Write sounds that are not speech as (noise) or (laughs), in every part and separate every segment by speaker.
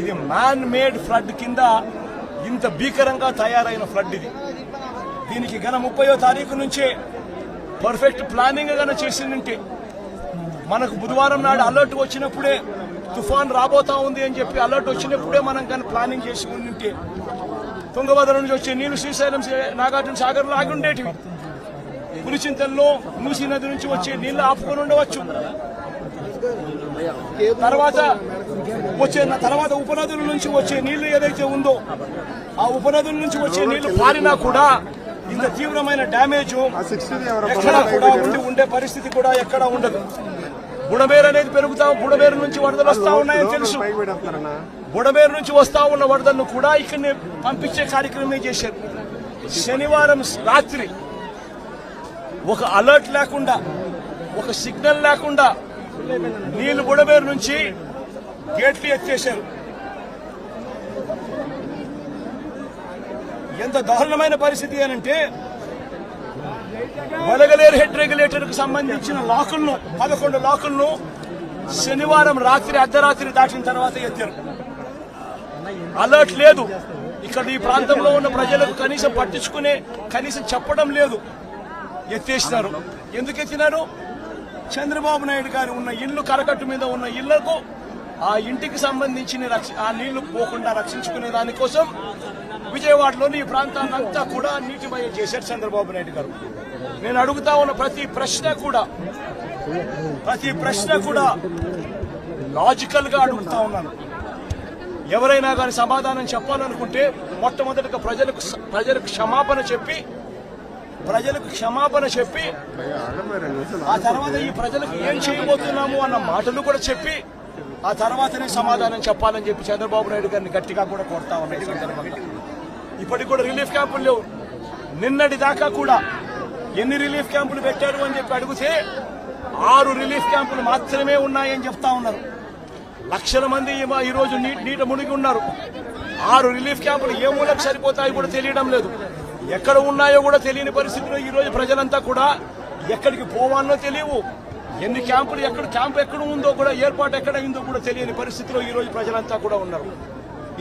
Speaker 1: ఇది man made flood కింద ఇంత భీకరంగా తయారైన ఫ్లడ్ ఇది. దీనికి గన ముప్పయో తారీఖు నుంచే పర్ఫెక్ట్ ప్లానింగ్ గన చేసిందంటే మనకు బుధవారం నాడు అలర్ట్ వచ్చినప్పుడే తుఫాన్ రాబోతా ఉంది అని చెప్పి అలర్ట్ వచ్చినప్పుడే మనం కానీ ప్లానింగ్ చేసి ఉంటే తుంగభద్ర నుంచి వచ్చే నీళ్ళు శ్రీశైలం నాగార్జున సాగర్లో ఆగి ఉండేటివి. పులిచింతల్లో మూసీ నది నుంచి వచ్చే నీళ్ళు ఆపుకొని ఉండవచ్చు. తర్వాత వచ్చే తర్వాత ఉపనదుల నుంచి వచ్చే నీళ్ళు ఏదైతే ఉందో ఆ ఉపనదుల నుంచి వచ్చే నీళ్ళు పారినా కూడా ఇంత తీవ్రమైన డ్యామేజ్ ఎక్కడా కూడా ఉండి ఉండే పరిస్థితి కూడా ఎక్కడా ఉండదు. బుడమేరు అనేది పెరుగుతా బుడమేరు నుంచి వరదలు వస్తా ఉన్నాయని తెలుసు. బుడమేరు నుంచి వస్తా ఉన్న వరదలను కూడా ఇక్కడనే పంపించే కార్యక్రమమే చేశారు. శనివారం రాత్రి ఒక అలర్ట్ లేకుండా ఒక సిగ్నల్ లేకుండా నీళ్ళు బుడమేరు నుంచి గేట్లు ఎత్తేశారు. ఎంత దారుణమైన పరిస్థితి అనంటే వలగలేరు హెడ్ రెగ్యులేటర్కు సంబంధించిన లాకులను పదకొండు లాకులను శనివారం రాత్రి అర్ధరాత్రి దాటిన తర్వాత ఎత్తారు. అలర్ట్ లేదు. ఇక్కడ ఈ ప్రాంతంలో ఉన్న ప్రజలకు కనీసం పట్టించుకునే కనీసం చెప్పడం లేదు. ఎత్తేసినారు. ఎందుకు ఎత్తినారు? చంద్రబాబు నాయుడు గారు ఉన్న ఇల్లు కరకట్టు మీద ఉన్న ఇళ్ళకు ఆ ఇంటికి సంబంధించిన రక్ష- ఆ నీళ్ళు పోకుండా రక్షించుకునే దానికోసం విజయవాడలోని ఈ ప్రాంతాన్నంతా కూడా నీటిమయం చేశారు చంద్రబాబు నాయుడు గారు. నేను అడుగుతా ఉన్న ప్రతి ప్రశ్న కూడా ప్రతి ప్రశ్న కూడా లాజికల్గా అడుగుతా ఉన్నాను. ఎవరైనా కానీ సమాధానం చెప్పాలనుకుంటే మొట్టమొదటిగా ప్రజలకు ప్రజలకు క్షమాపణ చెప్పి ప్రజలకు క్షమాపణ చెప్పి ఆ తర్వాత ఈ ప్రజలకు ఏం చేయబోతున్నాము అన్న మాటలు కూడా చెప్పి ఆ తర్వాతనే సమాధానం చెప్పాలని చెప్పి చంద్రబాబు నాయుడు గారిని గట్టిగా కూడా కొడతా ఉన్నాయి ఇప్పటికి కూడా రిలీఫ్ క్యాంపులు లేవు. నిన్నటి దాకా కూడా ఎన్ని రిలీఫ్ క్యాంపులు పెట్టారు అని చెప్పి అడిగితే ఆరు రిలీఫ్ క్యాంపులు మాత్రమే ఉన్నాయని చెప్తా ఉన్నారు. లక్షల మంది ఈరోజు నీట మునిగి ఉన్నారు. ఆరు రిలీఫ్ క్యాంపులు ఏ మూలకు సరిపోతాయి కూడా తెలియడం లేదు. ఎక్కడ ఉన్నాయో కూడా తెలియని పరిస్థితిలో ఈరోజు ప్రజలంతా కూడా ఎక్కడికి పోవాలో తెలియవు. ఎన్ని క్యాంపులు ఎక్కడ క్యాంప్ ఎక్కడ ఉందో కూడా ఏర్పాటు ఎక్కడ అయిందో కూడా తెలియని పరిస్థితిలో ఈరోజు ప్రజలంతా కూడా ఉన్నారు.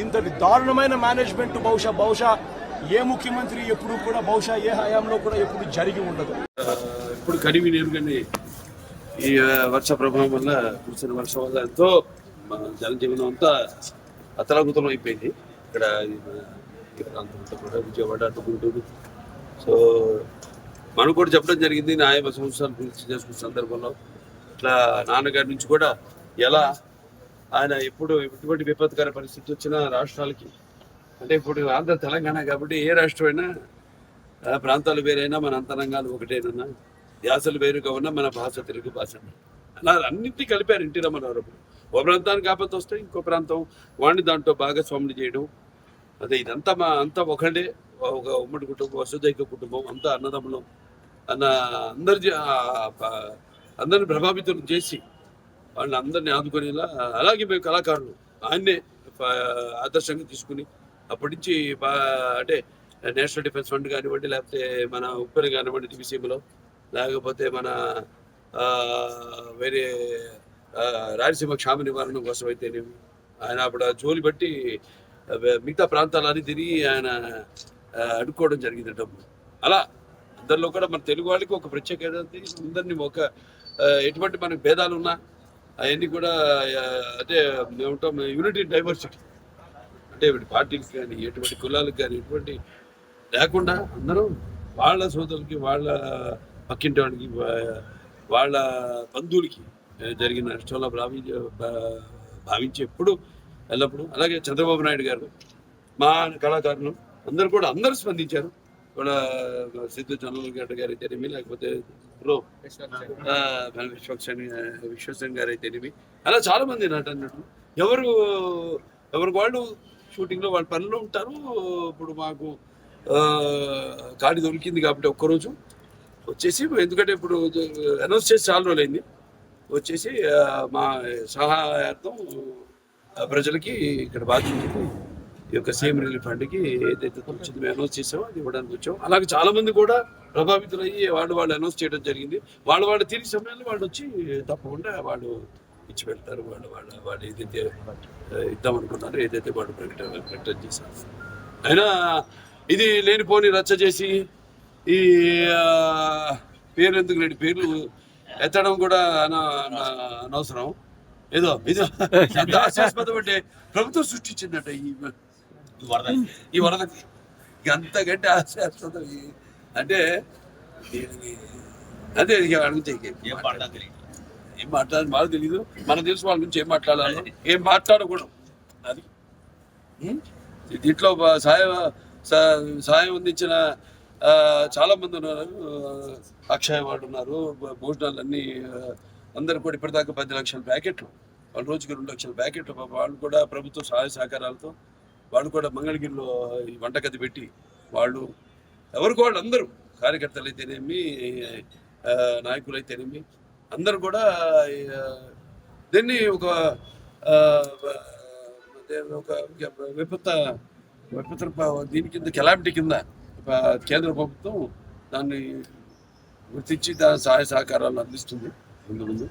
Speaker 1: ఇంతటి దారుణమైన మేనేజ్మెంట్ బహుశా బహుశా ఏ ముఖ్యమంత్రి ఎప్పుడు కూడా బహుశా ఏ హయాంలో కూడా ఎప్పుడు జరిగి ఉండదు.
Speaker 2: ఇప్పుడు కనివి నేరుగానే ఈ వర్ష ప్రభావం వల్ల కురిసిన వర్షం వల్ల ఎంతో జనజీవనం అంతా అతలాకుతలం అయిపోయింది. ఇక్కడ ప్రాంతం అంతా కూడా విజయవాడ అటు గుంటూరు. సో మనం కూడా చెప్పడం జరిగింది. నా సంవత్సరాలు పూర్తి చేసుకున్న సందర్భంలో ఇట్లా నాన్నగారి నుంచి కూడా ఎలా ఆయన ఎప్పుడు ఎటువంటి విపత్కర పరిస్థితి వచ్చినా రాష్ట్రాలకి అంటే ఇప్పుడు ఆంధ్ర తెలంగాణ కాబట్టి ఏ రాష్ట్రమైనా అయినా ప్రాంతాలు వేరైనా మన అంతరంగాలు ఒకటేనన్నా యాసలు వేరుగా ఉన్నా మన భాష తెలుగు భాష. అలా అన్నింటినీ కలిపారు ఎన్టీ రామారావు. ఓ ప్రాంతానికి ఆపత్తి వస్తే ఇంకో ప్రాంతం వాడిని దాంట్లో భాగస్వాములు చేయడం. అదే ఇదంతా మా అంతా ఒకటే ఒక ఉమ్మడి కుటుంబం వసుదైక కుటుంబం అంతా అన్నదమ్ములం. అందరి అందరిని ప్రభావితం చేసి వాళ్ళని అందరినీ ఆదుకునేలా అలాగే మేము కళాకారులు ఆయన్నే ఆదర్శంగా తీసుకుని అప్పటి నుంచి అంటే నేషనల్ డిఫెన్స్ ఫండ్ కానివ్వండి లేకపోతే మన ఉప్పెన కానివ్వండి దివిసీమలో లేకపోతే మన వేరే రాయలసీమ క్షామ నివారణ కోసం అయితేనేమి ఆయన అప్పుడు జోలి బట్టి మిగతా ప్రాంతాలన్నీ తిరిగి ఆయన అడుక్కోవడం జరిగింది డబ్బు అలా దానిలో కూడా మన తెలుగు వాళ్ళకి ఒక ప్రత్యేకత అందరినీ ఒక ఎటువంటి మనకి భేదాలు ఉన్నా అవన్నీ కూడా అదే అంటే ఏమంటాం యూనిటీ డైవర్సిటీ అంటే పార్టీలకు కానీ ఎటువంటి కులాలకు కానీ ఎటువంటి లేకుండా అందరూ వాళ్ళ సోదరులకి వాళ్ళ పక్కింటి వాడికి వాళ్ళ బంధువులకి జరిగిన నష్టంలో భావి భావించేప్పుడు భావించి ఎప్పుడు ఎల్లప్పుడూ అలాగే చంద్రబాబు నాయుడు గారు మా కళాకారులు అందరూ కూడా అందరూ స్పందించారు. కూడా సిద్ధు జనరల్ గడ్డ గారు లేకపోతే ప్రో ఆ, విశ్వక్సేన్ విశ్వసేన్ గారు అయితేనేమి అలా చాలా మంది నటనటులు ఎవరు ఎవరు వాళ్ళు షూటింగ్లో వాళ్ళ పనిలో ఉంటారు. ఇప్పుడు మాకు ఆ, ఖాళీ దొరికింది కాబట్టి ఒక్కరోజు వచ్చేసి ఎందుకంటే ఇప్పుడు అనౌన్స్ చేసి చాలా రోజులైంది వచ్చేసి మా సహాయార్థం ప్రజలకి ఇక్కడ బాధ్యత ఈ యొక్క సీఎం రిలీఫ్ ఫండ్కి ఏదైతే వచ్చింది మేము అనౌన్స్ చేసామో అది ఇవ్వడానికి వచ్చాం అలాగే చాలా మంది కూడా ప్రభావితులయ్యి వాళ్ళు వాళ్ళు అనౌన్స్ చేయడం జరిగింది. వాళ్ళు వాళ్ళు తిరిగి సమయంలో వాళ్ళు వచ్చి తప్పకుండా వాళ్ళు ఇచ్చి పెడతారు. వాళ్ళు వాళ్ళ వాళ్ళు ఏదైతే ఇద్దాం అనుకున్నారో ఏదైతే వాళ్ళు ప్రకటన ప్రకటన చేశారు. అయినా ఇది లేనిపోని రచ్చ చేసి ఈ పేరు ఎందుకు లేని పేర్లు ఎత్తడం కూడా అన- అన- అనవసరం. ఏదో ఇది (laughs) అంటే ప్రభుత్వం సృష్టించిందట ఈ ఈ వరదకి ఇక అంతకంటే హాస్యాస్పదం ఈ- అంటే దీనికి అదే అడిగితే
Speaker 3: ఏం తెలియదు
Speaker 2: ఏం మాట్లాడాలి మాకు తెలీదు. మనకు తెలుసు వాళ్ళ గురించి ఏం మాట్లాడాలి. ఏం మాట్లాడకూడదు. అది? దీంట్లో బ- సాయం సా- సాయం అందించిన చాలా మంది ఉన్నారు. అక్షయ వాళ్ళు ఉన్నారు. భోజనాలు అన్ని అందరు కూడా ఇప్పటిదాకా పది లక్షల ప్యాకెట్లు. వాళ్ళ రోజుకి రెండు లక్షల ప్యాకెట్లు. వాళ్ళు కూడా ప్రభుత్వ సహాయ సహకారాలతో వాళ్ళు కూడా మంగళగిరిలో ఈ వంటగది పెట్టి వాళ్ళు ఎవరికి వాళ్ళు అందరూ కార్యకర్తలు అయితేనేమి నాయకులు అయితేనేమి అందరూ కూడా దీన్ని ఒక ఒక విపత్త విపత్త దీని కింద కెలామిటీ కింద కేంద్ర ప్రభుత్వం దాన్ని గుర్తించి దాని సహాయ సహకారాలు అందిస్తుంది ముందు ముందు.